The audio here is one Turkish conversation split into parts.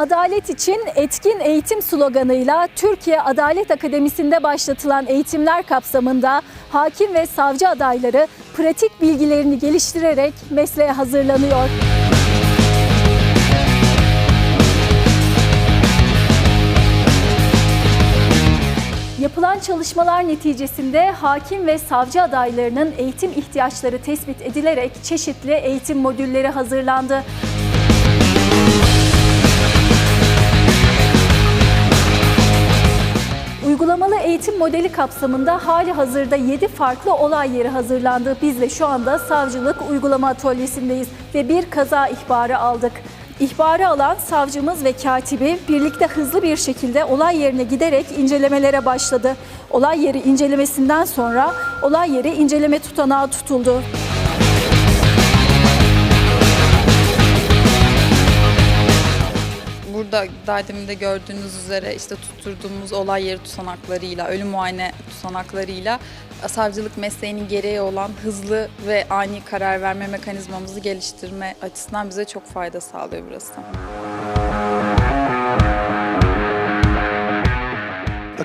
adalet için etkin eğitim sloganıyla Türkiye Adalet Akademisi'nde başlatılan eğitimler kapsamında hakim ve savcı adayları pratik bilgilerini geliştirerek mesleğe hazırlanıyor. Yapılan çalışmalar neticesinde hakim ve savcı adaylarının eğitim ihtiyaçları tespit edilerek çeşitli eğitim modülleri hazırlandı. Eğitim modeli kapsamında hali hazırda 7 farklı olay yeri hazırlandı. Biz de şu anda savcılık uygulama atölyesindeyiz ve bir kaza ihbarı aldık. İhbarı alan savcımız ve katibi birlikte hızlı bir şekilde olay yerine giderek incelemelere başladı. Olay yeri incelemesinden sonra olay yeri inceleme tutanağı tutuldu. Burada daha demin de gördüğünüz üzere işte tutturduğumuz olay yeri tutanaklarıyla, ölüm muayene tutanaklarıyla savcılık mesleğinin gereği olan hızlı ve ani karar verme mekanizmamızı geliştirme açısından bize çok fayda sağlıyor burası.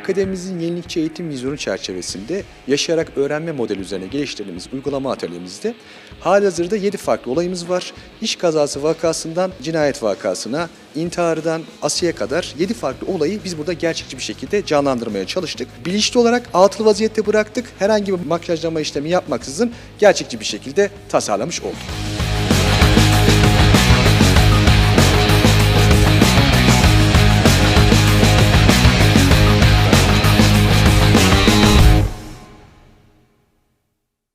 Akademimizin yenilikçi eğitim vizyonu çerçevesinde yaşayarak öğrenme modeli üzerine geliştirdiğimiz uygulama atölyemizde halihazırda 7 farklı olayımız var. İş kazası vakasından cinayet vakasına, intihardan asiye kadar 7 farklı olayı biz burada gerçekçi bir şekilde canlandırmaya çalıştık. Bilinçli olarak altılı vaziyette bıraktık. Herhangi bir makyajlama işlemi yapmaksızın gerçekçi bir şekilde tasarlamış olduk.